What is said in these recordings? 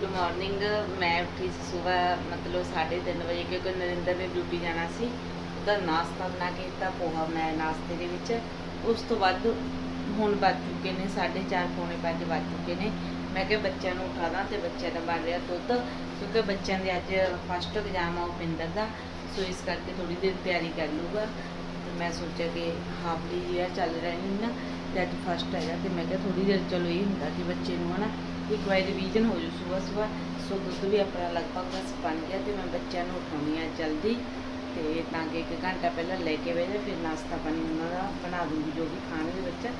Good morning. ਮੈਂ ਉੱਠੀ ਸੀ ਸਵੇਰ ਮਤਲਬ 3:30 ਵਜੇ, ਕਿਉਂਕਿ ਨਰਿੰਦਰ ਨੇ ਡਿਊਟੀ ਜਾਣਾ ਸੀ। ਉਹਦਾ ਨਾਸ਼ਤਾ ਬਣਾ ਕੇ ਦਿੱਤਾ, ਪੋਹਾ ਬਣਾਇਆ ਨਾਸ਼ਤੇ ਦੇ ਵਿੱਚ। ਉਸ ਤੋਂ ਬਾਅਦ ਹੁਣ ਵੱਜ ਚੁੱਕੇ ਨੇ 4:30 ਪੌਣੇ 5 ਵੱਜ ਚੁੱਕੇ ਨੇ। ਮੈਂ ਕਿਹਾ ਬੱਚਿਆਂ ਨੂੰ ਉਠਾ ਦਾਂ ਤੇ ਬੱਚਿਆਂ ਦਾ ਬਣ ਰਿਹਾ ਦੁੱਧ, ਕਿਉਂਕਿ ਬੱਚਿਆਂ ਦੇ ਅੱਜ ਫਸਟ ਐਗਜ਼ਾਮ ਆ ਉਪਿੰਦਰ ਦਾ। ਸੋ ਇਸ ਕਰਕੇ ਥੋੜੀ ਦੇਰ ਤਿਆਰੀ ਕਰ ਲੂਗਾ ਤੇ ਮੈਂ ਸੋਚਿਆ ਕਿ ਹਾਫਲੀ ਜਿਹਾ ਚੱਲ ਰਿਹਾ ਨਹੀਂ ਨਾ ਤੇ ਅੱਜ ਫਸਟ ਹੈਗਾ ਤੇ ਮੈਂ ਕਿਹਾ ਥੋੜੀ ਦੇਰ ਚਲੋ ਇਹ ਹੁੰਦਾ ਕਿ ਬੱਚੇ ਨੂੰ ਹਨਾ ਇੱਕ ਵਾਰੀ ਰਿਵੀਜ਼ਨ ਹੋ ਜੂ ਸਵੇਰ ਸਵੇਰ, ਸੋ ਦੁੱਧ ਵੀ ਆਪਣਾ ਲਗਭਗ ਬਸ ਬਣ ਗਿਆ ਤੇ ਮੈਂ ਬੱਚਿਆਂ ਨੂੰ ਉਠਾਉਣੀ ਆ ਜਲਦੀ ਤੇ ਤਾਂ ਕਿ ਇੱਕ ਘੰਟਾ ਪਹਿਲਾਂ ਲੈ ਕੇ ਵੇਜੇ ਫਿਰ ਨਾਸ਼ਤਾ ਪਾਣੀ ਉਹਨਾਂ ਦਾ ਬਣਾ ਦੂੰਗੀ ਜੋ ਵੀ ਖਾਣਗੇ ਬੱਚਾ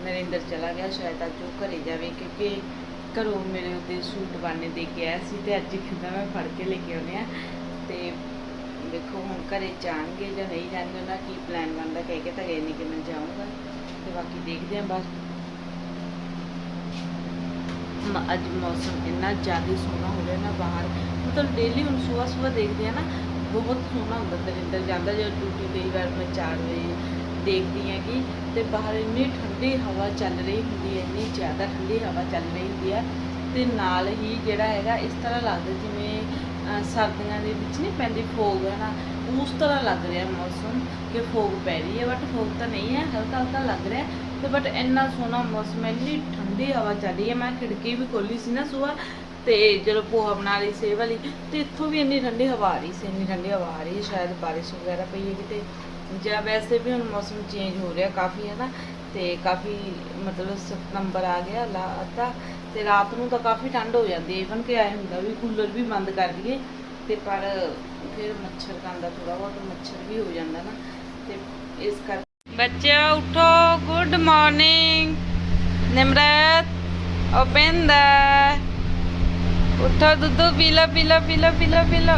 ਨਰਿੰਦਰ ਚਲਾ ਗਿਆ ਸ਼ਾਇਦ ਅੱਜ ਉਹ ਘਰੇ ਜਾਵੇ ਕਿਉਂਕਿ ਘਰੋਂ ਮੇਰੇ ਉੱਤੇ ਸੂਟ ਬਣਨੇ ਦੇ ਕੇ ਆਇਆ ਸੀ ਤੇ ਅੱਜ ਕਹਿੰਦਾ ਮੈਂ ਫੜ ਕੇ ਲੈ ਕੇ ਆਉਣੇ ਆ। ਤੇ ਦੇਖੋ ਹੁਣ ਘਰੇ ਜਾਣਗੇ ਜਾਂ ਨਹੀਂ ਜਾਣਗੇ, ਉਹਨਾਂ ਕੀ ਪਲਾਨ ਬਣਦਾ, ਕਹਿ ਕੇ ਤਾਂ ਗਏ ਨਹੀਂ ਕਿ ਮੈਂ ਜਾਊਂਗਾ। ਤੇ ਬਾਕੀ ਦੇਖਦੇ ਹਾਂ ਬਸ ਅੱਜ ਮੌਸਮ ਇੰਨਾ ਜ਼ਿਆਦਾ ਸੋਹਣਾ ਹੋ ਰਿਹਾ ਨਾ ਬਾਹਰ। ਮਤਲਬ ਡੇਲੀ ਹੁਣ ਸਵੇਰ ਸਵੇਰ ਦੇਖਦੇ ਆ ਨਾ, ਬਹੁਤ ਸੋਹਣਾ ਹੁੰਦਾ ਦਰਿੰਦਰ ਜਾਂਦਾ ਜਦੋਂ ਡਿਊਟੀ ਕਈ ਵਾਰ ਮੈਂ 4 ਵਜੇ ਦੇਖਦੀ ਹਾਂ ਕਿ ਤੇ ਬਾਹਰ ਇੰਨੀ ਠੰਡੀ ਹਵਾ ਚੱਲ ਰਹੀ ਹੁੰਦੀ ਹੈ ਇੰਨੀ ਜ਼ਿਆਦਾ ਠੰਡੀ ਹਵਾ ਚੱਲ ਰਹੀ ਹੁੰਦੀ ਹੈ ਤੇ ਨਾਲ ਹੀ ਜਿਹੜਾ ਹੈਗਾ ਇਸ ਤਰ੍ਹਾਂ ਲੱਗਦਾ ਜਿਵੇਂ ਸਰਦੀਆਂ ਦੇ ਵਿੱਚ ਨਹੀਂ ਪੈਂਦੀ ਫੋਗ ਹੈ ਨਾ ਉਸ ਤਰ੍ਹਾਂ ਲੱਗ ਰਿਹਾ ਮੌਸਮ ਕਿ ਫੋਗ ਪੈ ਰਹੀ ਹੈ ਬਟ ਫੋਗ ਤਾਂ ਨਹੀਂ ਹੈ ਹਲਕਾ ਹਲਕਾ ਲੱਗ ਰਿਹਾ। ਤੇ ਬਟ ਇੰਨਾ ਸੋਹਣਾ ਮੌਸਮ ਹੈ, ਇੰਨੀ ਠੰਡੀ ਹਵਾ ਚੱਲ ਰਹੀ ਹੈ। ਮੈਂ ਖਿੜਕੀ ਵੀ ਖੋਲੀ ਸੀ ਨਾ ਸੁਬਾਹ ਤੇ ਜਦੋਂ ਪੋਹਾ ਬਣਾ ਲਈ ਸੀ ਵਾਲੀ, ਤੇ ਇੱਥੋਂ ਵੀ ਇੰਨੀ ਠੰਡੀ ਹਵਾ ਆ ਰਹੀ ਸੀ, ਇੰਨੀ ਠੰਡੀ ਹਵਾ ਆ ਰਹੀ ਹੈ, ਸ਼ਾਇਦ ਬਾਰਿਸ਼ ਵਗੈਰਾ ਪਈ ਹੈ ਕਿਤੇ ਜਾਂ ਵੈਸੇ ਵੀ ਹੁਣ ਮੌਸਮ ਚੇਂਜ ਹੋ ਰਿਹਾ ਕਾਫੀ, ਹੈ ਨਾ? ਤੇ ਕਾਫੀ ਮਤਲਬ ਸਤੰਬਰ ਆ ਗਿਆ, ਲਾ ਅੱਧਾ, ਤੇ ਰਾਤ ਨੂੰ ਤਾਂ ਕਾਫੀ ਠੰਡ ਹੋ ਜਾਂਦੀ ਹੈ। ਇਵਨ ਕਿ ਐ ਹੁੰਦਾ ਵੀ ਕੂਲਰ ਵੀ ਬੰਦ ਕਰ ਲਈਏ, ਤੇ ਪਰ ਫਿਰ ਮੱਛਰ ਕਾਂਦਾ ਥੋੜਾ ਬਹੁਤ ਮੱਛਰ ਵੀ ਹੋ ਜਾਂਦਾ ਨਾ। ਤੇ ਇਸ ਕਰ ਬੱਚਿਓ, ਉਠੋ ਗੁੱਡ ਮਾਰਨਿੰਗ ਨਿਮਰਤ, ਉਪਿੰਦਰ। ਉਠੋ ਦੁੱਧ, ਪੀ ਲਓ ਪੀ ਲਓ ਪੀ ਲਓ ਪੀ ਲਓ ਪੀ ਲਓ।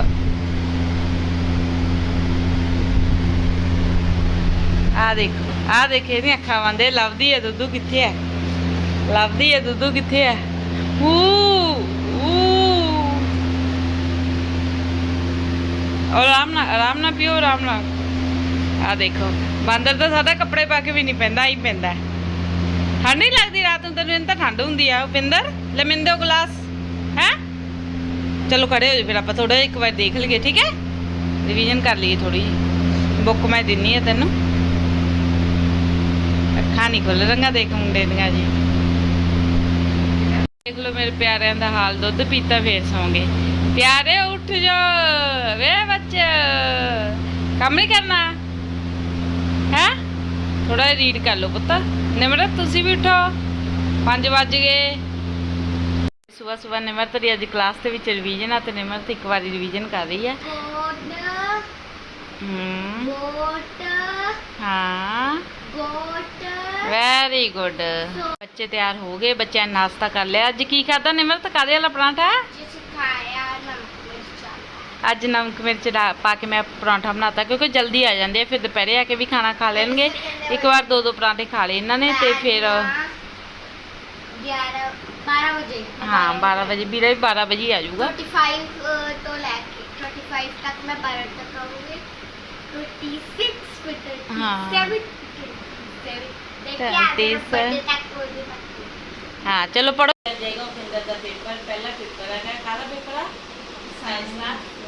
ਆ ਦੇਖੋ, ਆ ਦੇਖੇ, ਇਹਦੀਆਂ ਅੱਖਾਂ ਬੰਦੇ ਲੱਭਦੀ ਹੈ ਦੁੱਧੂ ਕਿੱਥੇ ਹੈ? ਲੱਭਦੀ ਹੈ ਦੁੱਧੂ ਕਿੱਥੇ ਹੈ? ਊ ਊ। ਔਰ ਆਰਾਮ ਨਾਲ ਆਰਾਮ ਨਾਲ ਪੀਓ, ਆਰਾਮ ਨਾਲ। ਆ ਦੇਖੋ, ਬਾਂਦਰ ਤਾਂ ਸਾਡਾ ਕੱਪੜੇ ਪਾ ਕੇ ਵੀ ਨਹੀਂ ਪੈਂਦਾ ਹੀ ਪੈਂਦਾ। ਠੰਡ ਨਹੀਂ ਲੱਗਦੀ ਰਾਤ ਨੂੰ, ਤੈਨੂੰ ਤਾਂ ਠੰਡ ਹੁੰਦੀ ਆ ਉਪਿੰਦਰ ਲੈ ਮੈਨੂੰ ਗਲਾਸ, ਹੈ? ਚਲੋ ਖੜੇ ਹੋ ਜਾ ਫਿਰ ਆਪਾਂ ਥੋੜਾ ਇੱਕ ਵਾਰ ਦੇਖ ਲਈਏ, ਠੀਕ ਹੈ? ਰਿਵੀਜ਼ਨ ਕਰ ਲਈਏ ਥੋੜੀ ਜਿਹੀ। ਬੁੱਕ ਮੈਂ ਦਿੰਨੀ ਆ ਤੈਨੂੰ। ਅੱਖਾਂ ਨਹੀਂ ਖੁੱਲ ਰੰਗਾ ਦੇਖ ਮੁੰਡੇ ਦੀਆਂ ਜੀ। ਦੇਖ ਲਓ ਮੇਰੇ ਪਿਆਰਿਆਂ ਦਾ ਹਾਲ, ਦੁੱਧ ਪੀਤਾ ਫੇਰ ਸੌਂਗੇ। ਪਿਆਰੇ, ਉੱਠ ਜਾ ਵੇ ਬੱਚੇ, ਕੰਮ ਨਹੀਂ ਕਰਨਾ। ਥੋੜਾ ਰੀਡ ਕਰ ਲਓ ਪੁੱਤ ਨਿਮਰਤ ਤੁਸੀਂ ਵੀ ਉਠੋ 5 ਵੱਜ ਗਏ ਸਵੇਰ ਸਵੇਰ ਨਿਮਰਤ ਦੀ ਅੱਜ ਕਲਾਸ ਦੇ ਵਿੱਚ ਰਿਵੀਜ਼ਨ ਆ ਤੇ ਨਿਮਰਤ ਇੱਕ ਵਾਰੀ ਰਿਵੀਜ਼ਨ ਕਰ ਰਹੀ ਹੈ Goat, ਹੂੰ goat, ਹਾਂ goat. ਵੈਰੀ ਗੁੱਡ ਬੱਚੇ ਤਿਆਰ ਹੋ ਗਏ ਬੱਚਿਆਂ ਨੇ ਨਾਸ਼ਤਾ ਕਰ ਲਿਆ ਅੱਜ ਕੀ ਖਾਦਾ ਨਿਮਰਤ ਕਾਦੇ ਵਾਲਾ ਪਰਾਂਠਾ ਅੱਜ ਨਮਕ ਮਿਰਚ ਡਾ- ਪਾ ਕੇ ਮੈਂ ਪਰਾਂਠਾ ਬਣਾਤਾ ਕਿਉਂਕਿ ਜਲਦੀ ਆ ਜਾਂਦੇ ਆ ਫਿਰ ਦੁਪਹਿਰੇ ਆ ਕੇ ਵੀ ਖਾਣਾ ਖਾ ਲੈਣਗੇ। ਇੱਕ ਵਾਰ ਦੋ ਦੋ ਪਰਾਂਠੇ ਖਾ ਲਏ ਇਹਨਾਂ ਨੇ ਤੇ ਫਿਰ 11 12 ਵਜੇ। ਹਾਂ 12 ਵਜੇ ਵੀਰਾ ਵੀ 12 ਵਜੇ ਹੀ ਆ ਜਾਊਗਾ। 25 ਅ, ਤੋਂ ਲੈ ਕੇ 25 ਤੱਕ ਮੈਂ ਬਾਰਹ ਤੱਕ ਆਉਂਗੀ 26 ਫਿਰ 37 ਹਾਂ। 37 ਦੇਖਿਆ ਤੈਂतीस। ਬਰਥਡੇ ਤੱਕ ਹੋ ਜਾਊਗਾ ਹਾਂ ਚਲੋ ਪੜੋ ਜਾਏਗਾ ਉਪਿੰਦਰ ਦਾ ਪੇਪਰ ਪਹਿਲਾ ਪੇਪਰ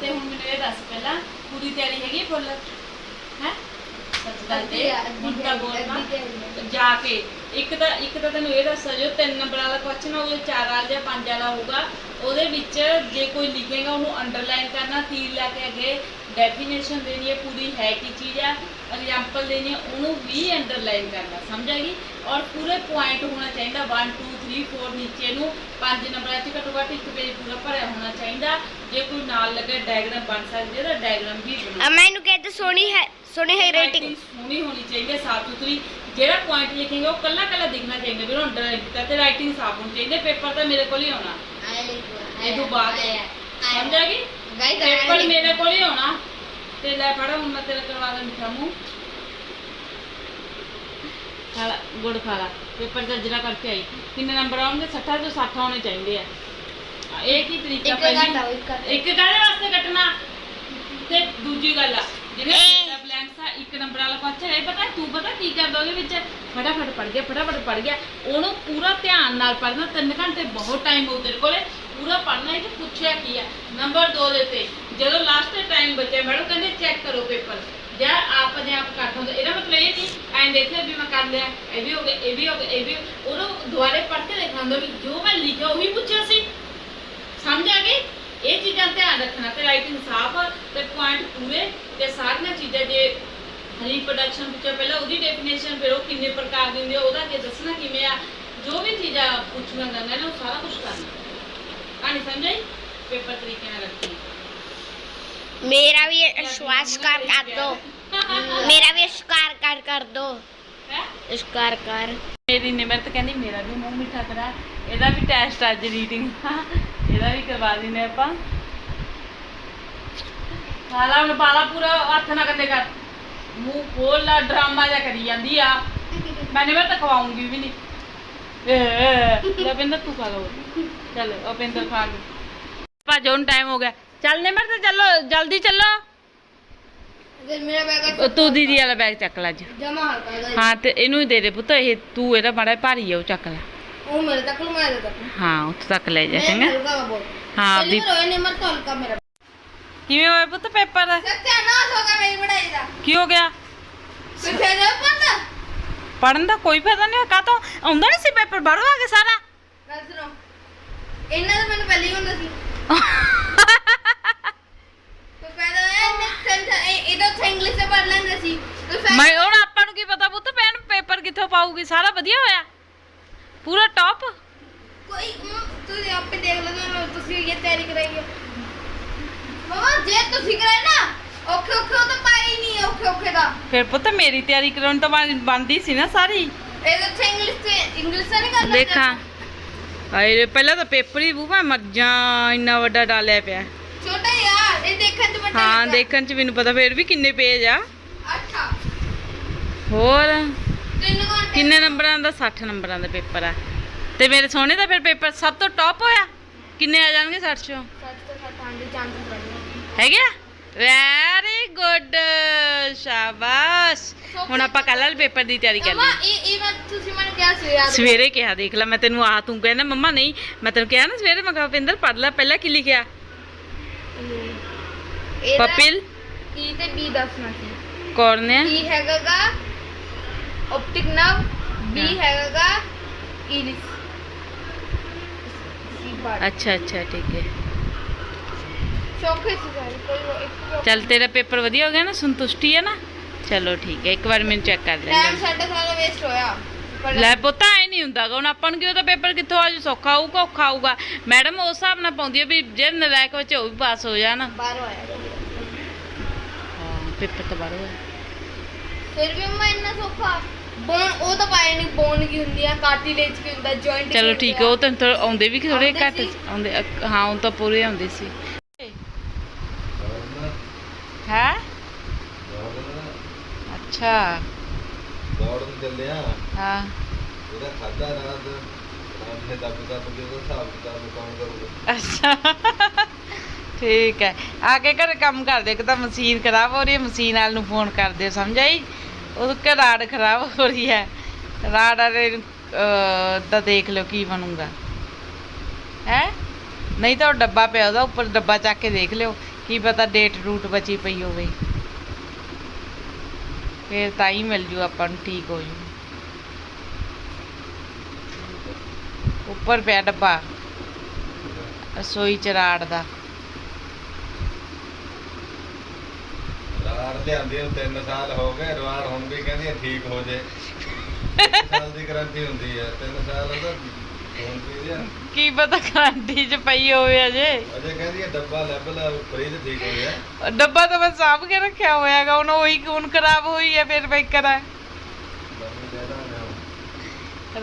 ਤੇ ਹੁਣ ਮੈਨੂੰ ਇਹ ਦੱਸ ਪਹਿਲਾਂ ਪੂਰੀ ਤਿਆਰੀ ਹੈਗੀ ਫੁੱਲ? ਹੈ? ਸੱਚ ਹੁਣ ਤਾਂ ਬੋਲਣਾ ਜਾ ਕੇ ਇੱਕ ਤਾਂ ਇੱਕ ਤਾਂ ਤੈਨੂੰ ਇਹ ਦੱਸਾਂ ਜੋ ਤਿੰਨ ਨੰਬਰ ਵਾਲਾ ਕੁਐਸਚਨ ਹੋਊਗਾ ਚਾਰ ਵਾਲਾ ਜਾਂ ਪੰਜ ਵਾਲਾ ਹੋਊਗਾ। ਉਹਦੇ ਵਿੱਚ ਜੇ ਕੋਈ ਲਿਖੇਗਾ ਉਹਨੂੰ ਅੰਡਰਲਾਈਨ ਕਰਨਾ ਤੀਰ ਲਾ ਕੇ ਅੱਗੇ ਡੈਫੀਨੇਸ਼ਨ ਦੇਣੀ ਹੈ ਪੂਰੀ ਹੈ ਕੀ ਚੀਜ਼ ਆ ਐਗਜ਼ਾਮਪਲ ਦੇਣੀ ਹੈ ਉਹਨੂੰ ਵੀ ਅੰਡਰਲਾਈਨ ਕਰਨਾ ਸਮਝ ਆਈ ਔਰ ਪੂਰੇ ਪੁਆਇੰਟ ਹੋਣਾ ਚਾਹੀਦਾ 1 2 3 4 ਨੀਚੇ ਨੂੰ ਪੰਜ ਨੰਬਰਾਂ 'ਚ ਘੱਟੋ ਘੱਟ ਇੱਕ ਪੇਜ ਪੂਰਾ ਭਰਿਆ ਹੋਣਾ ਚਾਹੀਦਾ। ਜੇ ਕੋਈ ਨਾਲ ਲੱਗੇ ਡਾਇਗਰਾਮ ਬਣ ਸਕਦੀ ਹੈ ਤਾਂ ਡਾਇਗਰਾਮ ਵੀ ਬਣਾਓ। ਮੈਨੂੰ ਕਹਿੰਦੇ ਸੋਹਣੀ ਹੈ ਸੋਹਣੀ ਰਾਈਟਿੰਗ ਸੋਹਣੀ ਹੋਣੀ ਚਾਹੀਦੀ ਹੈ ਸਾਫ਼ ਸੁਥਰੀ। ਜਿਹੜਾ ਪੁਆਇੰਟ ਲਿਖੇਗਾ ਉਹ ਕੱਲਾ ਕੱਲਾ ਦਿਖਣਾ ਚਾਹੀਦਾ ਵੀ ਉਹਨੂੰ ਅੰਡਰਲਾਈਨ ਕੀਤਾ ਤੇ ਰਾਈਟਿੰਗ ਸਾਫ਼ ਹੋਣੀ ਚਾਹੀਦੀ ਪੇਪਰ ਤਾਂ ਮੇਰੇ ਕੋਲ ਹੀ ਆਉਣਾ। ਇਹ ਤੋਂ ਬਾਅਦ ਸਮਝ ਆ ਗਈ? ਪੇਪਰ ਮੇਰੇ ਕੋਲ ਹੀ ਆਉਣਾ। ਤੇ ਲੈ ਫੜ ਹੁਣ ਮੈਂ ਤੇਰਾ ਕਰਵਾ ਦਾਂ ਮਿੱਠਾ ਮੂੰਹ। ਖਾਲਾ ਗੁੜ ਖਾਲਾ ਪੇਪਰ ਜੱਜਰਾ ਕਰਕੇ ਆਈ। ਕਿੰਨੇ ਨੰਬਰ ਆਉਣਗੇ? 60 ਤੋਂ 60 ਆਉਣੇ ਚਾਹੀਦੇ ਆ। ਇਹ ਕੀ ਤਰੀਕਾ ਇੱਕ ਪਹਿਲੀ ਇੱਕ ਕਾਹਦੇ ਵਾਸਤੇ ਕੱਟਣਾ। ਤੇ ਦੂਜੀ ਗੱਲ ਆ ਜਿਹੜੇ ਇਹ। ਇੱਕ ਨੰਬਰ ਵਾਲਾ ਕੁਐਸਚਨ ਇਹ ਪਤਾ, ਤੂੰ ਪਤਾ ਕੀ ਕਰਦਾ ਉਹਦੇ ਵਿੱਚ? ਫਟਾਫਟ ਪੜ ਗਿਆ, ਫਟਾਫਟ ਪੜ ਗਿਆ। ਉਹਨੂੰ ਪੂਰਾ ਧਿਆਨ ਨਾਲ ਪੜਨਾ 3 ਘੰਟੇ ਬਹੁਤ ਟਾਈਮ ਹੋਊ ਤੇਰੇ ਕੋਲੇ। ਪੂਰਾ ਪੁੱਛਿਆ ਕੀ ਆ? ਨੰਬਰ 2 ਦੇ ਉੱਤੇ, ਜਦੋਂ ਲਾਸਟ ਟਾਈਮ ਬੱਚੇ ਮੈਡਮ ਕਹਿੰਦੇ ਚੈੱਕ ਕਰੋ ਪੇਪਰ ਜਾਂ ਆਪ ਦੇ ਆਪ ਕੱਟ ਹੁੰਦਾ। ਇਹਦਾ ਮਤਲਬ ਇਹ ਨਹੀਂ ਐਂ ਦੇਖਿਆ ਵੀ ਮੈਂ ਕਰ ਲਿਆ, ਇਹ ਵੀ ਹੋ ਗਿਆ, ਇਹ ਵੀ ਹੋ ਗਿਆ, ਇਹ ਵੀ ਉਹਨੂੰ ਦੁਬਾਰੇ ਪੜ੍ਹ ਕੇ ਦੇਖਣਾ ਹੁੰਦਾ ਵੀ ਜੋ ਮੈਂ ਲਿਖਿਆ ਉਹੀ ਪੁੱਛਿਆ ਸੀ। ਸਮਝ ਆ ਗਈ? ਇਹ ਚੀਜ਼ਾਂ ਧਿਆਨ ਰੱਖਣਾ ਤੇ ਰਾਈਟਿੰਗ ਸਾਫ਼ ਤੇ ਪੁਆਇੰਟ ਪੂਰੇ ਤੇ ਸਾਰੀਆਂ ਚੀਜ਼ਾਂ ਜੇ ਰੀਪਰੋਡਕਸ਼ਨ ਵਿੱਚੋਂ ਪਹਿਲਾਂ ਉਹਦੀ ਡੈਫੀਨੇਸ਼ਨ ਫਿਰ ਉਹ ਕਿੰਨੇ ਪ੍ਰਕਾਰ ਦੀ ਹੁੰਦੀ ਆ ਉਹਦਾ ਕੀ ਦੱਸਣਾ ਕਿਵੇਂ ਆ ਜੋ ਵੀ ਚੀਜ਼ਾਂ ਪੁੱਛਣਾ ਕਰਨਾ ਨਾ ਉਹ ਸਾਰਾ ਕੁਝ ਕਰਨਾ ਕਹਾਣੀ ਸਮਝਾਈ ਪੇਪਰ ਤਰੀਕੇ ਨਾਲ ਰੱਖੀ मेरा भी विश्वासकार कर दो मेरा भी विश्वासकार कर कर दो ਹੈ विश्वासकार कर ਮੇਰੀ ਨਿਮਰਤ ਕਹਿੰਦੀ ਮੇਰਾ ਵੀ ਮੂੰਹ ਮਿੱਠਾ ਕਰਾ ਇਹਦਾ ਵੀ ਟੈਸਟ ਅੱਜ ਰੀਡਿੰਗ ਇਹਦਾ ਵੀ ਕਰਵਾ ਦਿੰਨੇ ਆਪਾਂ ਹਾਲਾ ਹੁਣ ਪਾਲਾ ਪੂਰਾ ਹੱਥ ਨਾ ਕੰਦੇ ਕਰ ਮੂੰਹ ਖੋਲਾ ਡਰਾਮਾ ਜਿਹਾ ਕਰੀ ਜਾਂਦੀ ਆ। ਮੈਨੇ ਮੈਂ ਖਵਾਉਂਗੀ ਵੀ ਨਹੀਂ ਏ ਲਵਿੰਦਰ ਤੂੰ ਖਾ ਲਓ। ਚੱਲ ਉਪਿੰਦਰ ਖਾ ਲਓ। ਭਾਜੋ ਨੂੰ ਟਾਈਮ ਹੋ ਗਿਆ। ਚੱਲ ਨੇ ਮੈਂ ਤਾਂ ਚੱਲੋ ਜਲਦੀ ਚੱਲੋ। ਅਗਰ ਮੇਰਾ ਬੈਗ ਤੂੰ ਦੀਦੀ ਵਾਲਾ ਬੈਗ ਚੱਕ ਲੈ ਅੱਜ। ਜਮਾ ਹਲਕਾ ਹਾਂ ਤੇ ਇਹਨੂੰ ਹੀ ਦੇ ਦੇ ਪੁੱਤ ਇਹ ਤੂੰ ਇਹਦਾ ਬੜਾ ਭਾਰੀ ਆ ਉਹ ਚੱਕ ਲੈ। ਉਹ ਮੇਰੇ ਤੱਕ ਨੂੰ ਮੈਂ ਦੇ ਹਾਂ ਉੱਥੇ ਤੱਕ ਲੈ ਜਾ ਚੰਗਾ। ਹਾਂ ਵੀ ਕਿਵੇਂ ਹੋਇਆ ਪੁੱਤ ਪੇਪਰ? ਸੱਤਿਆ ਨਾ ਹੋ ਗਿਆ ਮੇਰੀ ਪੜਾਈ ਦਾ। ਕੀ ਹੋ ਗਿਆ? ਕਿੱਥੇ ਜਾ ਪੜਦਾ ਪੜਨ ਦਾ ਕੋਈ ਫਾਇਦਾ ਨਹੀਂ ਕਾ ਤੋਂ ਆਉਂਦਾ ਨਹੀਂ ਸੀ ਪੇਪਰ ਬਾਹਰੋਂ ਆ ਕੇ ਸਾਰਾ। ਗੱਲ ਸੁਣੋ ਇਹਨਾਂ ਦਾ ਮੈਨੂੰ ਪਹਿਲੇ ਹੁੰਦਾ ਸੀ। ਕੋਈ ਫਾਇਦਾ ਹੈ ਨਹੀਂ ਇਹਦਾ ਤਾਂ ਇੰਗਲਿਸ਼ ਤੇ ਪੜ ਲੈਂਦੇ ਸੀ। ਮੈਂ ਹੁਣ ਆਪਾਂ ਨੂੰ ਕੀ ਪਤਾ ਪੁੱਤ ਪੈਣ ਪੇਪਰ ਕਿੱਥੋਂ ਪਾਉਗੀ ਸਾਰਾ ਵਧੀਆ ਹੋਇਆ? ਪੂਰਾ ਟੌਪ ਕੋਈ ਤੂੰ ਆਪੇ ਦੇਖ ਲਓ ਤੁਸੀਂ ਇਹ ਤਿਆਰੀ ਕਰਾਈ ਮਮਾ ਜੇ ਤੁਸੀਂ ਕਰਾਏ ਨਾ ਔਖੇ ਔਖੇ ਉਹ ਤਾਂ ਪਾਈ ਨਹੀਂ ਔਖੇ ਔਖੇ ਦਾ। ਫਿਰ ਪੁੱਤ ਮੇਰੀ ਤਿਆਰੀ ਕਰਾਉਣ ਤਾਂ ਬਣਦੀ ਸੀ ਨਾ ਸਾਰੀ। ਇਹਦੇ ਇੰਗਲਿਸ਼ ਤੇ ਇੰਗਲਿਸ਼ ਤਾਂ ਨਹੀਂ ਕਰਨਾ ਦੇਖਾਂ। ਹਾਏ ਪਹਿਲਾਂ ਤਾਂ ਪੇਪਰ ਹੀ ਬੂਹਾ ਮੱਜਾਂ ਇੰਨਾ ਵੱਡਾ ਡਾਲਿਆ ਪਿਆ। ਛੋਟਾ ਯਾਰ ਇਹ ਦੇਖਣ ਚ ਵੱਡਾ ਹਾਂ। ਦੇਖਣ ਚ ਮੈਨੂੰ ਪਤਾ ਫਿਰ ਵੀ ਕਿੰਨੇ ਪੇਜ ਆ। ਅੱਛਾ ਹੋਰ? ਤਿੰਨ ਘੰਟੇ। ਕਿੰਨੇ ਨੰਬਰਾਂ ਦਾ? 60 ਨੰਬਰਾਂ ਦਾ ਪੇਪਰ ਆ। ਤੇ ਮੇਰੇ ਸੋਹਣੇ ਦਾ ਫਿਰ ਪੇਪਰ ਸਭ ਤੋਂ ਟੌਪ ਹੋਇਆ? ਕਿੰਨੇ ਆ ਜਾਣਗੇ 60 ਚੋਂ? ਸੱਤ ਤੋਂ ਸੱਤ ਆਂਦੇ ਚਾਂਸ ਬਣਨੇ ਹੈਗੇ ਵੈਰੀ ਗੁੱਡ ਸ਼ਾਬਾਸ਼। ਹੁਣ ਆਪਾਂ ਕੱਲ੍ਹ ਵਾਲੇ ਪੇਪਰ ਦੀ ਤਿਆਰੀ ਕਰ ਮਮਾ ਲਈ। ਇਹ ਇਹ ਮੈਂ ਤੁਸੀਂ ਮੈਨੂੰ ਕਿਹਾ ਸੀ ਯਾਦ ਸਵੇਰੇ ਕਿਹਾ ਦੇਖ ਲੈ ਮੈਂ ਤੈਨੂੰ ਆ ਤੂੰ ਕਹਿੰਦਾ ਮੰਮਾ ਨਹੀਂ ਮੈਂ ਤੈਨੂੰ ਕਿਹਾ ਨਾ ਸਵੇਰੇ ਮੈਂ ਕਿਹਾ ਪਿੰਦਰ ਪੜ ਲੈ ਪਹਿਲਾਂ ਕੀ ਲਿਖਿਆ? ਇਹਦਾ ਪਪਿਲ? E ਤੇ B ਦੱਸਣਾ ਸੀ। ਕੋਰਨਿਆ E ਹੈਗਾਗਾ ਆਪਟਿਕ ਨਰਵ B ਹਾਂ। ਹੈਗਾਗਾ ਇਰਿਸ ਸੀ ਬਾਤ ਅੱਛਾ ਅੱਛਾ ਠੀਕ ਹੈ। ਚੌਕੇ ਸੀ ਸਾਰੀ ਕੋਈ ਉਹ ਇੱਕ ਚੱਲ ਤੇਰਾ ਪੇਪਰ ਵਧੀਆ ਹੋ ਗਿਆ ਨਾ ਸੰਤੁਸ਼ਟੀ ਹੈ ਨਾ? ਚਲੋ ਠੀਕ ਹੈ ਇੱਕ ਵਾਰ ਮੈਨੂੰ ਚੈੱਕ ਕਰ ਟਾਈਮ ਲੈਂਦੇ ਸਾਡਾ ਸਾਰਾ ਵੇਸਟ ਹੋਇਆ। ਪਰ ਲੈ ਪੁੱਤ ਐ ਨਹੀਂ ਹੁੰਦਾ ਗਾ ਹੁਣ ਆਪਾਂ ਨੂੰ ਕੀ ਉਹਦਾ ਪੇਪਰ ਕਿੱਥੋਂ ਆਜੂ ਸੌਖਾ ਆਊਗਾ ਔਖਾ ਆਊਗਾ ਮੈਡਮ ਉਸ ਹਿਸਾਬ ਨਾਲ ਪਾਉਂਦੀ ਹੈ ਵੀ ਜੇ ਨਲਾਇਕ ਬੱਚੇ ਉਹ ਵੀ ਪਾਸ ਹੋ ਜਾਣ। ਬਾਹਰੋਂ ਆਇਆ ਹਾਂ ਪੇਪਰ ਤਾਂ ਬਾਹਰੋਂ ਹੈ ਫਿਰ ਵੀ ਮੈਂ ਇੰਨਾ ਸੌਖਾ? ਬੋਨ ਉਹ ਤਾਂ ਪਾਇਆ ਨਹੀਂ ਬੋਨ ਕੀ ਹੁੰਦੀ ਆ ਕਾਰਟਿਲੇਜ ਕੀ ਹੁੰਦਾ ਜੁਆਇੰਟ ਚਲੋ ਠੀਕ ਹੈ ਉਹ ਤਾਂ ਥੋੜ੍ਹਾ ਆਉਂਦੇ ਵੀ ਥੋੜੇ ਆਉਂਦੇ ਘੱਟ ਸੀ। ਆਉਂਦੇ ਅ- ਹਾਂ ਉਹ ਤਾਂ ਪੂਰੇ ਆਉਂਦੇ ਸੀ। ਹੈ? ਅੱਛਾ। ਦੌੜਨ ਚੱਲਿਆ। ਹਾਂ। ਉਹਦਾ ਖਾਦਾ ਰਾਤ ਨੇ ਦੱਬ ਦੱਬ ਕੇ ਉਹਦਾ ਹਿਸਾਬ ਕਿਤਾਬ ਕੰਮ ਕਰੂਗਾ? ਅੱਛਾ। ਠੀਕ ਹੈ। ਆ ਕੇ ਘਰੇ ਕੰਮ ਕਰਦੇ ਇੱਕ ਤਾਂ ਮਸ਼ੀਨ ਖਰਾਬ ਹੋ ਰਹੀ ਹੈ ਮਸ਼ੀਨ ਵਾਲ ਨੂੰ ਫੋਨ ਕਰਦੇ ਸਮਝ ਆਈ ਉਹ ਕਿ ਰਾੜ ਖਰਾਬ ਹੋ ਰਹੀ ਹੈ। ਰਾੜ ਵਾਲੇ ਦਾ ਦੇਖ ਲਿਓ ਕੀ ਬਣੂਗਾ। ਹੈ? ਨਹੀਂ ਤਾਂ ਉਹ ਡੱਬਾ ਪਿਆ ਉਹਦਾ ਉੱਪਰ ਡੱਬਾ ਚੱਕ ਕੇ ਦੇਖ ਲਿਓ। ਕੀ ਪਤਾ ਡੇਟ ਰੂਟ ਬਚੀ ਪਈ ਹੋਵੇ। ਫਿਰ ਤਾਂ ਹੀ ਮਿਲ ਜੂ ਆਪਾਂ ਨੂੰ ਠੀਕ ਹੋ ਜੂ। ਉੱਪਰ ਪਿਆ ਡੱਬਾ। ਰਸੋਈ ਚ ਰਾੜ ਦਾ। ਰਾੜ ਲਿਆਂਦੀ ਨੂੰ 3 ਸਾਲ ਹੋ ਗਏ ਰਵਾੜ ਹੁਣ ਵੀ ਕਹਿੰਦੀ ਠੀਕ ਹੋ ਜੇ। ਸਾਲ ਦੀ ਗਾਰੰਟੀ ਹੁੰਦੀ ਹੈ 3 ਸਾਲ ਉਹਦਾ ਕੀ ਪਤਾ ਗਾਰੰਟੀ ਚ ਪਈ ਹੋਵੇ ਅਜੇ। ਅਜੇ ਕਹਿੰਦੀ ਆ ਡੱਬਾ ਲੱਭ ਲਾ ਫਰੀਜ ਠੀਕ ਹੋ ਗਿਆ। ਡੱਬਾ ਤਾਂ ਮੈਂ ਸਾਂਭ ਕੇ ਰੱਖਿਆ ਹੋਇਆਗਾ ਹੁਣ ਉਹੀ ਹੁਣ ਖਰਾਬ ਹੋਈ ਹੈ ਫਿਰ ਮੈਂ ਕਰਾਂ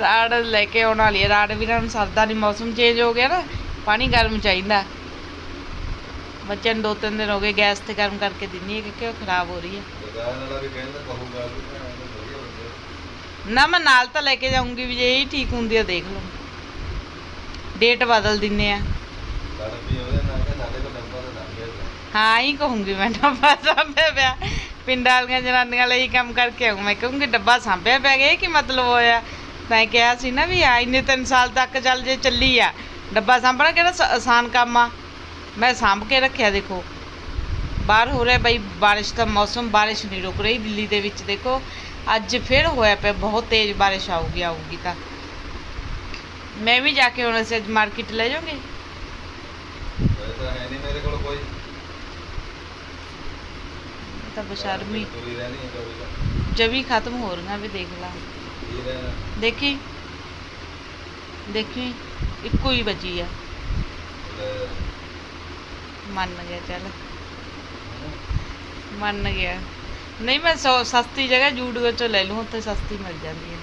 ਰਾੜ ਲੈ ਕੇ ਆਉਣ ਵਾਲੀ ਹੈ ਰਾੜ ਵੀ ਨਾ ਸਰਦਾ ਨਹੀਂ ਮੌਸਮ ਚੇਂਜ ਹੋ ਗਿਆ ਨਾ ਪਾਣੀ ਗਰਮ ਚਾਹੀਦਾ। ਬੱਚਿਆਂ ਨੂੰ ਦੋ ਤਿੰਨ ਦਿਨ ਹੋ ਗਏ ਗੈਸ ਤੇ ਗਰਮ ਕਰਕੇ ਦਿੰਨੀ ਹੈ ਕਿਉਂਕਿ ਉਹ ਖਰਾਬ ਹੋ ਰਹੀ ਹੈ। ਨਾ ਮੈਂ ਨਾਲ ਤਾਂ ਲੈ ਕੇ ਜਾਊਂਗੀ ਵੀ ਜੇ ਇਹ ਠੀਕ ਹੁੰਦੀ ਆ ਦੇਖ ਲਓ। ਡੇਟ ਬਦਲ ਦਿੰਨੇ ਆ। ਤਾਂ। ਹਾਂ ਹੀ ਕਹੂੰਗੀ ਮੈਂ ਡੱਬਾ ਸਾਂਭਿਆ ਪਿਆ। ਪਿੰਡਾਂ ਵਾਲੀਆਂ ਜਨਾਨੀਆਂ ਲਈ ਕੰਮ ਕਰਕੇ ਆਊਂ ਮੈਂ ਕਹੂੰਗੀ ਡੱਬਾ ਸਾਂਭਿਆ ਪਿਆ ਗਿਆ ਕੀ ਮਤਲਬ ਹੋਇਆ? ਮੈਂ ਕਿਹਾ ਸੀ ਨਾ ਵੀ ਆ ਇੰਨੇ ਤਿੰਨ ਸਾਲ ਤੱਕ ਚੱਲ ਜੇ ਚੱਲੀ ਆ। ਡੱਬਾ ਸਾਂਭਣਾ ਕਿਹੜਾ ਆਸਾਨ ਕੰਮ ਆ? ਮੈਂ ਸਾਂਭ ਕੇ ਰੱਖਿਆ ਦੇਖੋ। ਬਾਹਰ ਹੋ ਰਿਹਾ ਬਈ ਬਾਰਿਸ਼ ਦਾ ਮੌਸਮ ਬਾਰਿਸ਼ ਨਹੀਂ ਰੁਕ ਰਹੀ ਦਿੱਲੀ ਦੇ ਵਿੱਚ ਦੇਖੋ। ਅੱਜ ਫਿਰ ਹੋਇਆ ਪਿਆ ਬਹੁਤ ਤੇਜ਼ ਬਾਰਿਸ਼ ਆਊਗੀ ਆਊਗੀ ਤਾਂ। ਮੈਂ ਵੀ ਜਾ ਕੇ ਹੁਣ ਅਸੀਂ ਅੱਜ ਮਾਰਕੀਟ ਲੈ ਜਾਓਗੇ ਵੈਸਾ ਹੈ ਨਹੀਂ ਮੇਰੇ ਕੋਲ ਕੋਈ। ਤਾਂ ਬਸ਼ਰਮੀ। ਤੁਰੀ ਰਹਿਣੀ ਹੈ ਕभी ਜਵੀ ਖਤਮ ਹੋ ਰਹੀਆਂ ਵੀ ਦੇਖ ਲਾ। ਰਹਿਣਾ? ਦੇਖੀ? ਦੇਖੀ? ਇੱਕੋ ਹੀ ਬਚੀ ਆ। ਲੈ, ਮੰਨ ਗਿਆ ਚੱਲ। ਮੰਨ ਗਿਆ। ਨਹੀਂ ਮੈਂ ਸੌ- ਸਸਤੀ ਜਗ੍ਹਾ ਜੂਡੀਓ ਚੋਂ ਲੈ ਲੂੰ ਉੱਥੇ ਸਸਤੀ ਮਿਲ ਜਾਂਦੀ ਹੈ।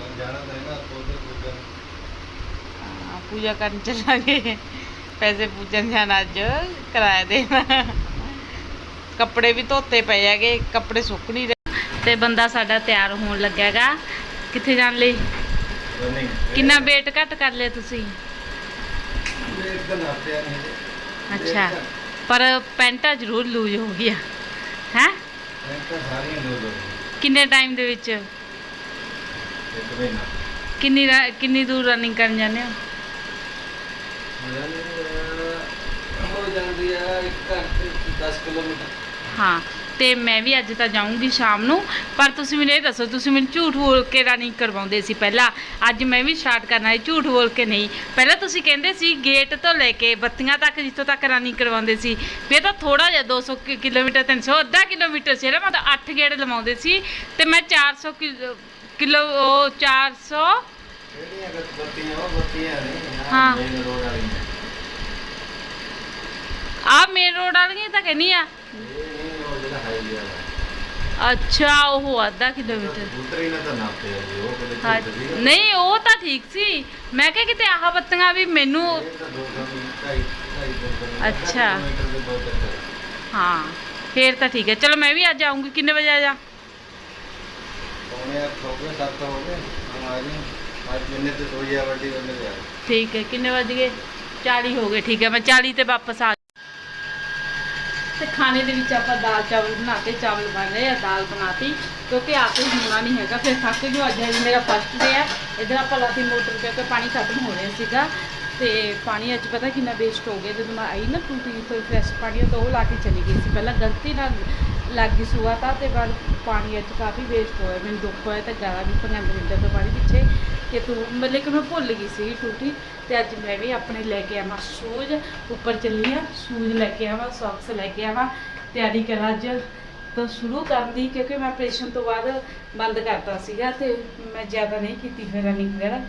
ਮੈਂ ਜਾਣਾ ਤਾਂ ਹੈਗਾ ਉੱਧਰ ਪੂਜਾ ਕਰਨ ਚੱਲਾਂਗੇ। ਪੈਸੇ ਪੂਜਣ ਜਾਣਾ ਅੱਜ ਕਿਰਾਇਆ ਦੇਣਾ। ਕੱਪੜੇ ਵੀ ਧੋਤੇ ਪਏ ਹੈਗੇ ਕੱਪੜੇ ਸੁੱਕ ਨਹੀਂ ਰਹੇ। ਤੇ ਬੰਦਾ ਸਾਡਾ ਤਿਆਰ ਹੋਣ ਲੱਗਿਆਗਾ। ਕਿੱਥੇ ਜਾਣ ਲਈ? ਕਿੰਨਾ ਵੇਟ ਘੱਟ ਕਰ ਲਿਆ ਤੁਸੀਂ। ਅੱਛਾ। ਪਰ ਪੈਂਟਾਂ ਜ਼ਰੂਰ ਲੂਜ ਹੋ ਗਈਆਂ। ਹੈ? ਕਿੰਨੇ ਟਾਈਮ ਦੇ ਵਿੱਚ? ਕਿੰਨੀ ਕਿੰਨੀ ਦੂਰ ਰਨਿੰਗ ਕਰਨ ਜਾਂਦੇ ਹੋ? ਹੋ ਜਾਂਦੀ ਆ ਇੱਕ ਘੰਟੇ 10 ਕਿਲੋਮੀਟਰ ਹਾਂ ਤੇ ਮੈਂ ਵੀ ਅੱਜ ਤਾਂ ਜਾਊਂਗੀ ਸ਼ਾਮ ਨੂੰ, ਪਰ ਤੁਸੀਂ ਮੈਨੂੰ ਇਹ ਦੱਸੋ, ਤੁਸੀਂ ਮੈਨੂੰ ਝੂਠ ਬੋਲ ਕੇ ਰਨਿੰਗ ਕਰਵਾਉਂਦੇ ਸੀ ਪਹਿਲਾਂ। ਅੱਜ ਮੈਂ ਵੀ ਸਟਾਰਟ ਕਰਨਾ ਹੈ ਝੂਠ ਬੋਲ ਕੇ ਨਹੀਂ। ਪਹਿਲਾਂ ਤੁਸੀਂ ਕਹਿੰਦੇ ਸੀ ਗੇਟ ਤੋਂ ਲੈ ਕੇ ਬੱਤੀਆਂ ਤੱਕ, ਜਿੱਥੋਂ ਤੱਕ ਰਨਿੰਗ ਕਰਵਾਉਂਦੇ ਸੀ। ਵੀ ਇਹ ਤਾਂ ਥੋੜਾ ਜਿਹਾ 200 ਕਿ- ਕਿਲੋਮੀਟਰ 300 ਅੱਧਾ ਕਿਲੋਮੀਟਰ ਸੀ ਨਾ, ਮੈਂ ਤਾਂ 8 ਗੇੜ ਲਵਾਉਂਦੇ ਸੀ। ਤੇ ਮੈਂ 400 ਕਿਲੋ ਕਿਲੋ ਉਹ 400 ਹਾਂ। ਮੇਨ ਰੋਡ ਵਾਲੀਆਂ। ਆ ਮੇਨ ਰੋਡ ਵਾਲੀਆਂ ਤਾਂ ਕਹਿੰਦੀ ਆ। ਅੱਛਾ ਉਹ ਅੱਧਾ ਕਿਲੋਮੀਟਰ। ਨਹੀਂ ਉਹ ਤਾਂ ਠੀਕ ਸੀ। ਮੈਂ ਕਿਹਾ ਕਿਤੇ ਆਹ ਬੱਤੀਆਂ ਵੀ ਮੈਨੂੰ ਇਹ ਤਾਂ 200 ਢਾਈ ਢਾਈ ਤਿੰਨ ਸੌ ਅੱਛਾ। ਹਾਂ ਫੇਰ ਤਾਂ ਠੀਕ ਹੈ। ਚਲੋ ਮੈਂ ਵੀ ਅੱਜ ਆਉਂਗੀ ਕਿੰਨੇ ਵਜੇ ਆ ਜਾ? ਪੌਣੇ ਅੱਠ ਹੋ ਗਏ ਹੋ ਗਏ। ਆ ਜੀ ਅੱਜ ਜਿੰਨੇ ਤੇ ਸੋਈ ਆ ਵੱਡੀ ਉਹਨੇ ਤੇ ਠੀਕ ਹੈ, ਕਿੰਨੇ ਵਜ ਗਏ? 40 ਹੋ ਗਏ, ਠੀਕ ਹੈ, ਮੈਂ 40 ਤੇ ਵਾਪਸ ਆ ਤੇ ਖਾਣੇ ਦੇ ਵਿੱਚ ਆਪਾਂ ਦਾਲ ਚਾਵਲ ਬਣਾਤੇ ਚਾਵਲ ਬਣ ਰਹੇ ਆ, ਦਾਲ ਬਣਾਤੀ, ਕਿਉਂਕਿ ਆ ਹੋਣਾ ਨਹੀਂ ਹੈਗਾ, ਫਿਰ ਥੱਕ ਜੋ ਅੱਜ ਅੱਜ ਮੇਰਾ ਫਸਟ ਡੇ ਆ। ਇਧਰ ਆਪਾਂ ਲਾਤੀ ਮੋਟਰ ਕਿਉਂਕਿ ਪਾਣੀ ਖਤਮ ਹੋ ਰਿਹਾ ਸੀਗਾ, ਤੇ ਪਾਣੀ ਅੱਜ ਪਤਾ ਕਿੰਨਾ ਵੇਸਟ ਹੋ ਗਿਆ, ਜਦੋਂ ਮੈਂ ਆਈ ਨਾ ਟੂਟੀ ਤੋਂ ਫਰੈਸ਼ ਪਾਣੀ, ਤਾਂ ਉਹ ਲਾ ਕੇ ਚਲੀ ਗਈ ਸੀ। ਪਹਿਲਾਂ ਗਲਤੀ ਨਾਲ ਲੱਗ ਗਈ ਸੂਆ ਤਾਂ, ਤੇ ਬਾਅਦ ਪਾਣੀ ਅੱਜ ਕਾਫੀ ਵੇਸਟ ਹੋਇਆ, ਮੈਨੂੰ ਦੁੱਖ ਹੋਇਆ, ਤਾਂ ਗਾਲਾਂ ਵੀ ਪਈਆਂ ਮਰਿੰਦਰ ਤੋਂ ਪਾਣੀ ਪਿੱਛੇ। ਕਿ ਤੂੰ, ਮਤਲਬ ਕਿ ਮੈਂ ਭੁੱਲ ਗਈ ਸੀ ਟੂਟੀ, ਤੇ ਅੱਜ ਮੈਂ ਵੀ ਆਪਣੇ ਲੈ ਕੇ ਆਵਾਂ ਸ਼ੂਜ਼, ਉੱਪਰ ਚੱਲੀ ਆ, ਸ਼ੂਜ਼ ਲੈ ਕੇ ਆਵਾਂ ਸੌਕਸ ਲੈ ਕੇ ਆਵਾਂ, ਤਿਆਰੀ ਕਰਾਂ ਅੱਜ। ਤਾਂ ਸ਼ੁਰੂ ਕਰਨ ਦੀ, ਕਿਉਂਕਿ ਮੈਂ ਆਪਰੇਸ਼ਨ ਤੋਂ ਬਾਅਦ ਬੰਦ ਕਰਤਾ ਸੀਗਾ ਤੇ ਮੈਂ ਜ਼ਿਆਦਾ ਨਹੀਂ ਕੀਤੀ ਫਿਰ ਰਨਿੰਗ ਵਗੈਰਾ।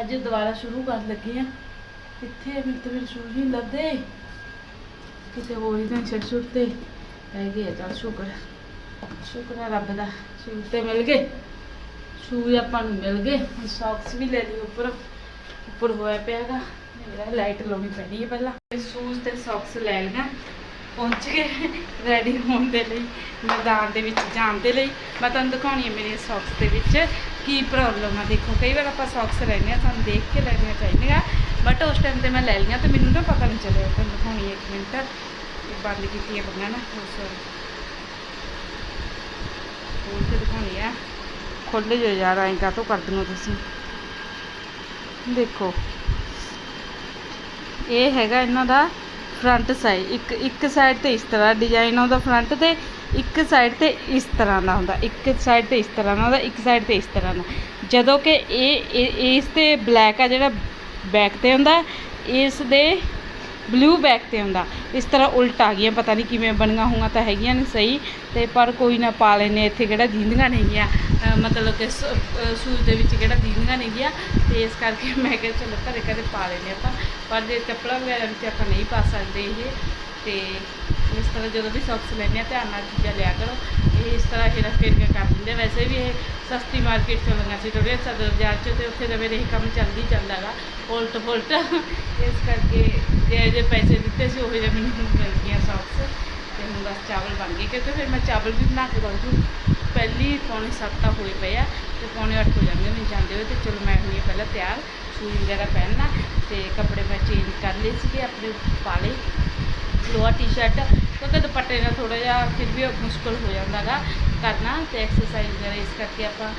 ਅੱਜ ਦੁਬਾਰਾ ਸ਼ੁਰੂ ਕਰਨ ਲੱਗੀ ਆ। ਕਿੱਥੇ ਮੈਨੂੰ ਤਾਂ ਮੇਰੇ ਸ਼ੂਜ਼ ਨਹੀਂ ਲੱਭਦੇ ਕਿਤੇ ਹੋਰ ਹੀ ਤਾਂ ਛੱਡ ਛੁੱਟ ਤੇ ਹੈਗੇ ਆ ਚੱਲ ਸ਼ੁਕਰ। ਸ਼ੁਕਰ ਹੈ ਰੱਬ ਦਾ। ਸ਼ੂਜ਼ ਤੇ ਮਿਲ ਗਏ। ਸ਼ੂਜ਼ ਆਪਾਂ ਨੂੰ ਮਿਲ ਗਏ। ਹੁਣ ਸੌਕਸ ਵੀ ਲੈ ਲਈ ਉੱਪਰ। ਉੱਪਰ ਹੋਇਆ ਪਿਆਗਾ। ਮੇਰਾ ਲਾਈਟ ਲਾਉਣੀ ਪੈਣੀ ਹੈ ਪਹਿਲਾਂ। ਸ਼ੂਜ਼ ਤੇ ਸੌਕਸ ਲੈ ਲਈਆਂ। ਪਹੁੰਚ ਗਏ। ਰੈਡੀ ਹੋਣ ਦੇ ਲਈ, ਮੈਦਾਨ ਦੇ ਵਿੱਚ ਜਾਣ ਦੇ ਲਈ। ਮੈਂ ਤੁਹਾਨੂੰ ਦਿਖਾਉਣੀ ਹੈ ਮੇਰੇ ਸੌਕਸ ਦੇ ਵਿੱਚ ਕੀ ਪ੍ਰੋਬਲਮ ਆ। ਦੇਖੋ, ਕਈ ਵਾਰ ਆਪਾਂ ਸੌਕਸ ਲੈਂਦੇ ਆ ਸਾਨੂੰ ਦੇਖ ਕੇ ਲੈਣੀਆਂ ਚਾਹੀਦੀਆਂ। ਬਟ ਉਸ ਟਾਈਮ ਤੇ ਮੈਂ ਲੈ ਲਈਆਂ ਤੇ ਮੈਨੂੰ ਨਾ ਪਤਾ ਨਹੀਂ ਚੱਲਿਆ। ਤੁਹਾਨੂੰ ਦਿਖਾਉਣੀ ਹੈ ਇੱਕ ਮਿੰਟ। ਬੰਦ ਕੀਤੀ ਹੈ ਬੰਨਾ ਨਾ ਸੌਰੀ ਖੋਲ ਕੇ ਦਿਖਾਉਣੀ ਆ। ਖੋਲ੍ਹ ਜੋ ਯਾਰ, ਐਂ ਕਾਹਤੋਂ ਕਰ ਦਿੰਦੇ ਹੋ ਤੁਸੀਂ? ਦੇਖੋ। ਇਹ ਹੈਗਾ ਇਹਨਾਂ ਦਾ ਫਰੰਟ ਸਾਈਡ ਇੱਕ ਇੱਕ ਸਾਈਡ ਤੇ ਇਸ ਤਰ੍ਹਾਂ ਡਿਜ਼ਾਈਨ ਆਉਂਦਾ ਫਰੰਟ ਤੇ, ਇੱਕ ਸਾਈਡ ਤੇ ਇਸ ਤਰ੍ਹਾਂ ਦਾ ਹੁੰਦਾ। ਇੱਕ ਸਾਈਡ ਤੇ ਇਸ ਤਰ੍ਹਾਂ ਦਾ ਹੁੰਦਾ, ਇੱਕ ਸਾਈਡ ਤੇ ਇਸ ਤਰ੍ਹਾਂ ਦਾ। ਜਦੋਂ ਕਿ ਇਹ ਇਸ ਤੇ ਬਲੈਕ ਆ ਜਿਹੜਾ ਬੈਕ ਤੇ ਹੁੰਦਾ, ਇਸ ਦੇ ਬਲੂ ਬੈਕ ਤੇ ਹੁੰਦਾ। ਇਸ ਤਰ੍ਹਾਂ ਉਲਟ ਆ ਗਈਆਂ, ਪਤਾ ਨਹੀਂ ਕਿਵੇਂ ਬਣੀਆਂ ਹੋਈਆਂ ਤਾਂ ਹੈਗੀਆਂ ਨੇ ਸਹੀ। ਤੇ ਪਰ ਕੋਈ ਨਾ ਪਾ ਲੈਨੇ ਇੱਥੇ ਕਿਹੜਾ ਦੀਂਦੀਆਂ ਨਹੀਂ ਮਤਲਬ ਕਿ ਸੂਜ ਦੇ ਵਿੱਚ ਕਿਹੜਾ ਦੀਂਦੀਆਂ ਨਹੀਂ ਗਿਆ, ਤੇ ਇਸ ਕਰਕੇ ਮੈਂ ਕਿਹਾ ਚਲੋ ਘਰੇ ਘਰੇ ਪਾ ਲੈਨੇ ਆਪਾਂ। ਪਰ ਜੇ ਚੱਪਲਾਂ ਵਗੈਰਾ ਵਿੱਚ ਆਪਾਂ ਨਹੀਂ ਪਾ ਸਕਦੇ ਇਹ, ਤੇ ਇਸ ਤਰ੍ਹਾਂ ਜਦੋਂ ਵੀ ਸੌਕਸ ਲੈਂਦੇ ਆ ਧਿਆਨ ਨਾਲ ਚੀਜ਼ਾਂ ਲਿਆ ਕਰੋ। ਇਹ ਇਸ ਤਰ੍ਹਾਂ ਹੇਰਾ ਫੇਰ ਕਰ ਦਿੰਦੇ ਵੈਸੇ ਵੀ ਇਹ ਸਸਤੀ ਮਾਰਕੀਟ ਚੋਂ ਲੰਗਾ ਸੀ, ਥੋੜ੍ਹੇ ਸਦਰ ਬਾਜ਼ਾਰ ਚ, ਤੇ ਉੱਥੇ ਤਾਂ ਮੇਰੇ ਇਹ ਕੰਮ ਚੱਲਦੀ ਚੱਲਦਾ ਗਾ। ਉਲਟ ਫੁਲਟ ਇਸ ਕਰਕੇ ਜੇ ਜੇ ਪੈਸੇ ਦਿੱਤੇ ਸੀ, ਉਹ ਜਿਹੇ ਮੈਨੂੰ ਮਿਲ ਗਈਆਂ ਸੌਕਸ ਤੇ ਹੁਣ ਬਸ ਚਾਵਲ ਬਣ ਗਏ, ਕਿਉਂਕਿ ਫਿਰ ਮੈਂ ਚਾਵਲ ਵੀ ਬਣਾ ਕੇ ਦਊਂ ਪਹਿਲੀ ਪੌਣੇ ਸੱਤ ਤਾਂ ਹੋਏ ਪਏ ਆ ਤੇ ਪੌਣੇ ਅੱਠ ਹੋ ਜਾਂਦੇ ਨੇ ਜਾਂਦੇ ਹੋਏ ਤੇ ਚਲੋ ਮੈਂ ਹੋਈ ਪਹਿਲਾਂ ਤਿਆਰ ਸੂਜ ਵਗੈਰਾ ਪਹਿਨਣਾ ਤੇ ਕੱਪੜੇ ਮੈਂ ਚੇਂਜ ਕਰ ਲਏ ਸੀਗੇ ਆਪਣੇ ਪਾ ਲਏ। ਲੋਅਰ ਟੀ-ਸ਼ਰਟ ਕਿਉਂਕਿ ਦੁਪੱਟੇ ਨਾਲ ਥੋੜਾ ਜਿਹਾ ਫਿਰ ਵੀ ਮੁਸ਼ਕਲ ਹੋ ਜਾਂਦਾ ਗਾ ਕਰਨਾ ਤੇ ਐਕਸਰਸਾਈਜ਼ ਵਗੈਰਾ ਇਸ ਕਰਕੇ ਆਪਾਂ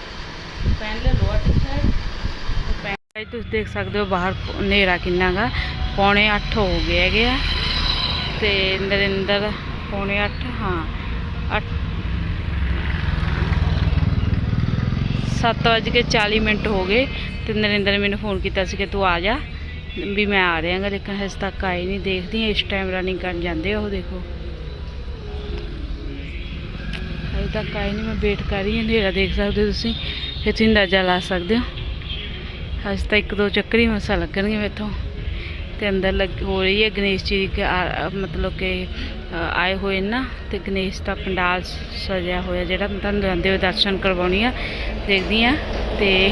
ਪਹਿਨ ਲਿਆ ਲੋਅਰ ਟੀ-ਸ਼ਰਟ ਭਾਈ ਤੁਸੀਂ ਦੇਖ ਸਕਦੇ ਹੋ ਬਾਹਰ ਹਨੇਰਾ ਕਿੰਨਾ ਗਾ, ਪੌਣੇ 8 ਹੋ ਗਏ ਹੈਗੇ ਆ ਤੇ ਨਰਿੰਦਰ, ਪੌਣੇ 8 ਹਾਂ। 7:40 ਮਿੰਟ ਹੋ ਗਏ ਤੇ ਨਰਿੰਦਰ ਨੇ ਮੈਨੂੰ ਫੋਨ ਕੀਤਾ ਸੀ ਕਿ ਤੂੰ ਆ ਜਾ। ਵੀ ਮੈਂ ਆ ਰਿਹਾਗਾ ਲੇਕਿਨ ਹਜੇ ਤੱਕ ਆਈ ਨਹੀਂ, ਦੇਖਦੀ ਇਸ ਟਾਈਮ ਰਨਿੰਗ ਕਰਨ ਜਾਂਦੇ ਉਹ, ਦੇਖੋ। ਹਜੇ ਤੱਕ ਆਏ ਨਹੀਂ, ਮੈਂ ਵੇਟ ਕਰ ਰਹੀ ਹਾਂ, ਹਨੇਰਾ ਦੇਖ ਸਕਦੇ ਹੋ ਤੁਸੀਂ, ਇੱਥੇ ਅੰਦਾਜ਼ਾ ਲਾ ਸਕਦੇ ਹੋ। ਹਜੇ ਤਾਂ ਇੱਕ ਦੋ ਚੱਕਰ ਹੀ ਮਸਾ ਲੱਗਣਗੇ ਮੇਥੋਂ। ਤੇ ਅੰਦਰ ਲੱਗ, ਹੋ ਰਹੀ ਹੈ ਗਣੇਸ਼ ਜੀ ਦੀ ਮਤਲਬ ਕਿ ਆਏ ਹੋਏ ਨਾ ਤੇ ਗਣੇਸ਼ ਦਾ ਪੰਡਾਲ ਸਜਿਆ ਹੋਇਆ ਜਿਹੜਾ ਮੈਂ ਤੁਹਾਨੂੰ ਜਾਂਦੇ ਹੋਏ ਦਰਸ਼ਨ ਕਰਵਾਉਣੀ ਆ ਦੇਖਦੀ ਆ ਤੇ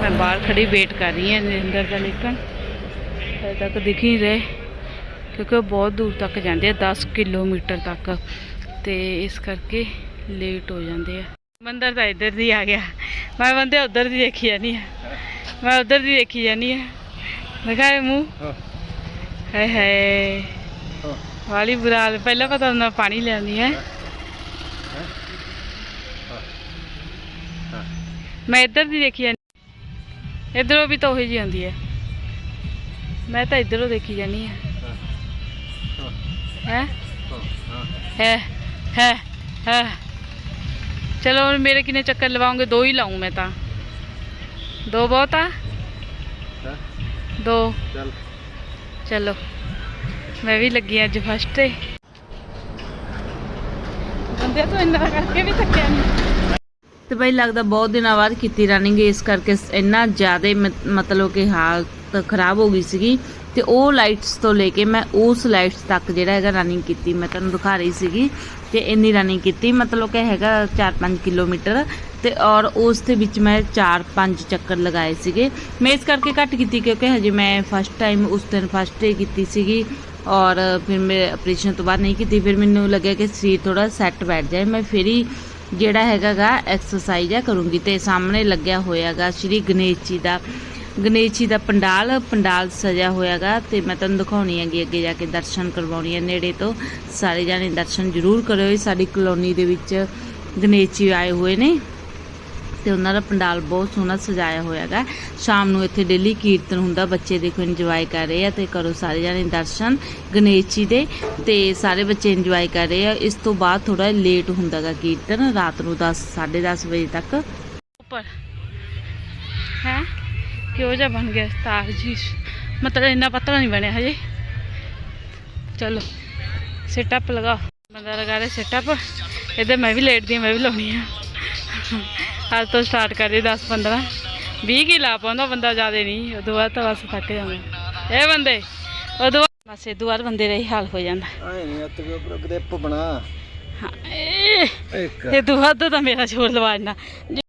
ਮੈਂ ਬਾਹਰ ਖੜੀ ਵੇਟ ਕਰ ਰਹੀ ਹਾਂ ਅੰਦਰ ਦਾ ਲੇਕਿਨ ਹਜੇ ਤੱਕ ਦਿਖ ਹੀ ਨਹੀਂ ਰਹੇ ਕਿਉਂਕਿ ਉਹ ਬਹੁਤ ਦੂਰ ਤੱਕ ਜਾਂਦੇ ਆ 10 ਕਿਲੋਮੀਟਰ ਤੱਕ ਤੇ ਇਸ ਕਰਕੇ ਲੇਟ ਹੋ ਜਾਂਦੇ ਆ। ਮੰਦਰ ਤਾਂ ਇੱਧਰ ਦੀ ਆ ਗਿਆ। ਮੈਂ ਬੰਦੇ ਉੱਧਰ ਦੀ ਦੇਖੀ ਜਾਨੀ ਆ। ਮੈਂ ਉੱਧਰ ਦੀ ਦੇਖੀ ਜਾਨੀ ਆ। ਦਿਖਾਏ ਮੂੰਹ? ਹਾਏ ਹਾਏ। ਵਾਲੀ ਬੁਰਾ ਹਾਲ। ਪਹਿਲਾਂ ਪਤਾ ਹੁੰਦਾ ਪਾਣੀ ਲੈਣੀ ਹੈ। ਮੈਂ ਇੱਧਰ ਦੀ ਦੇਖੀ ਜਾਨੀ ਇੱਧਰੋਂ ਵੀ ਤਾਂ ਉਹੀ ਜੀ ਆਉਂਦੀ ਹੈ। ਮੈਂ ਤਾਂ ਇੱਧਰੋਂ ਦੇਖੀ ਜਾਨੀ ਹੈ। ਹੈ? ਹੈ ਹੈ ਹੈ। ਚਲੋ ਮੇਰੇ ਕਿੰਨੇ ਚੱਕਰ ਲਵਾਉਂਗੇ ਦੋ ਹੀ ਲਾਉਂ ਮੈਂ ਤਾਂ। ਦੋ ਬਹੁਤ ਆ? ਦੋ। ਚਲੋ। ਮੈਂ ਵੀ ਲੱਗੀ ਅੱਜ ਫਸਟ ਤੇ। ਬੰਦੇ ਤੋਂ ਇੰਨਾ ਕਰਕੇ ਵੀ ਥੱਕਿਆ ਨਹੀਂ ਤੇ ਬਈ ਲੱਗਦਾ ਬਹੁਤ ਦਿਨਾਂ ਬਾਅਦ ਕੀਤੀ ਰਨਿੰਗ ਇਸ ਕਰਕੇ ਇੰਨਾ ਜ਼ਿਆਦਾ ਮਤਲਬ ਕਿ ਹਾਲਤ ਖਰਾਬ ਹੋ ਗਈ ਸੀਗੀ। ਤੇ ਉਹ ਲਾਈਟਸ ਤੋਂ ਲੈ ਕੇ ਮੈਂ ਉਸ ਲਾਈਟਸ ਤੱਕ ਜਿਹੜਾ ਹੈਗਾ ਰਨਿੰਗ ਕੀਤੀ, ਮੈਂ ਤੁਹਾਨੂੰ ਦਿਖਾ ਰਹੀ ਸੀਗੀ। ਤੇ ਇੰਨੀ ਰਨਿੰਗ ਕੀਤੀ, ਮਤਲਬ ਕਿ ਹੈਗਾ 4-5 ਕਿਲੋਮੀਟਰ। ਤੇ ਔਰ ਉਸ ਦੇ ਵਿੱਚ ਮੈਂ 4-5 ਚੱਕਰ ਲਗਾਏ ਸੀਗੇ। ਮੈਂ ਇਸ ਕਰਕੇ ਘੱਟ ਕੀਤੀ, ਕਿਉਂਕਿ ਹਜੇ ਮੈਂ ਫਸਟ ਟਾਈਮ ਉਸ ਦਿਨ ਫਸਟ ਡੇ ਕੀਤੀ ਸੀਗੀ। ਔਰ ਫਿਰ ਮੈਂ ਆਪਰੇਸ਼ਨ ਤੋਂ ਬਾਅਦ ਨਹੀਂ ਕੀਤੀ, ਫਿਰ ਮੈਨੂੰ ਲੱਗਿਆ ਕਿ ਸਰੀਰ ਥੋੜਾ ਸੈੱਟ ਬੈਠ ਜਾਏ। ਮੈਂ ਫਿਰ ਹੀ ਜਿਹੜਾ ਹੈਗਾਗਾ ਐਕਸਰਸਾਈਜ਼ ਆ ਕਰੂੰਗੀ ਤੇ ਸਾਹਮਣੇ ਲੱਗਿਆ ਹੋਇਆਗਾ ਸ਼੍ਰੀ ਗਣੇਸ਼ ਜੀ ਦਾ, ਗਣੇਸ਼ ਜੀ ਦਾ ਪੰਡਾਲ ਪੰਡਾਲ ਸਜਿਆ ਹੋਇਆਗਾ ਤੇ ਮੈਂ ਤੁਹਾਨੂੰ ਦਿਖਾਉਣੀ ਹੈਗੀ ਅੱਗੇ ਜਾ ਕੇ ਦਰਸ਼ਨ ਕਰਵਾਉਣੀ ਹੈ ਨੇੜੇ ਤੋਂ। ਸਾਰੇ ਜਾਣੇ ਦਰਸ਼ਨ ਜ਼ਰੂਰ ਕਰਿਓ ਸਾਡੀ ਕਲੋਨੀ ਦੇ ਵਿੱਚ ਗਣੇਸ਼ ਜੀ ਆਏ ਹੋਏ ਨੇ। ਤੇ ਉਹਨਾਂ ਦਾ ਪੰਡਾਲ ਬਹੁਤ ਸੋਹਣਾ ਸਜਾਇਆ ਹੋਇਆ ਹੋਇਆਗਾ ਸ਼ਾਮ ਨੂੰ ਇੱਥੇ ਡੇਲੀ ਕੀਰਤਨ ਹੁੰਦਾ, ਬੱਚੇ ਦੇਖੋ ਇੰਜੋਏ ਕਰ ਰਹੇ ਆ ਤੇ ਕਰੋ ਸਾਰੇ ਜਾਣੇ ਦਰਸ਼ਨ, ਗਣੇਸ਼ ਜੀ ਦੇ ਤੇ ਸਾਰੇ ਬੱਚੇ ਇੰਜੋਏ ਕਰ ਰਹੇ ਆ। ਇਸ ਤੋਂ ਬਾਅਦ ਥੋੜਾ ਲੇਟ ਹੁੰਦਾਗਾ ਕੀਰਤਨ, ਰਾਤ ਨੂੰ 10 10:30 ਵਜੇ ਤੱਕ। ਉੱਪਰ। ਹੈ? ਕਿਹੋ ਜਿਹਾ ਬਣ ਗਿਆ ਤਾਰ ਜੀ? ਮਤਲਬ ਇੰਨਾ ਪਤਲਾ ਨਹੀਂ ਬਣਿਆ ਹਜੇ। ਚਲੋ ਸੈਟਅਪ ਲਗਾ ਬੰਦਾ ਲਗਾ ਰਿਹਾ ਸੈਟਅਪ ਇੱਧਰ ਮੈਂ ਵੀ ਲੇਟਦੀ ਹਾਂ ਮੈਂ ਵੀ ਲਾਉਣੀ ਆ। ਅੱਜ ਤੋਂ ਸਟਾਰਟ ਕਰੀਏ 10 15 20 ਕੀ ਲਾ ਪਾਉਂਦਾ ਬੰਦਾ ਜ਼ਿਆਦਾ ਨਹੀਂ ਉਦੋਂ ਬਾਅਦ ਤਾਂ ਬਸ ਥੱਕ ਜਾਂਦਾ। ਇਹ ਬੰਦੇ ਉਦੋਂ ਬਸ ਇਹ ਬਾਅਦ ਬੰਦੇ ਦਾ ਹੀ ਹਾਲ ਹੋ ਜਾਂਦਾ। ਆਏ ਨਹੀਂ ਅੱਤ ਕੇ ਗ੍ਰਿਪ ਬਣਾ ਹਾਂ ਇਹ ਵੱਧ ਤਾਂ ਮੇਰਾ ਜ਼ੋਰ ਲਵਾ ਦੇਣਾ।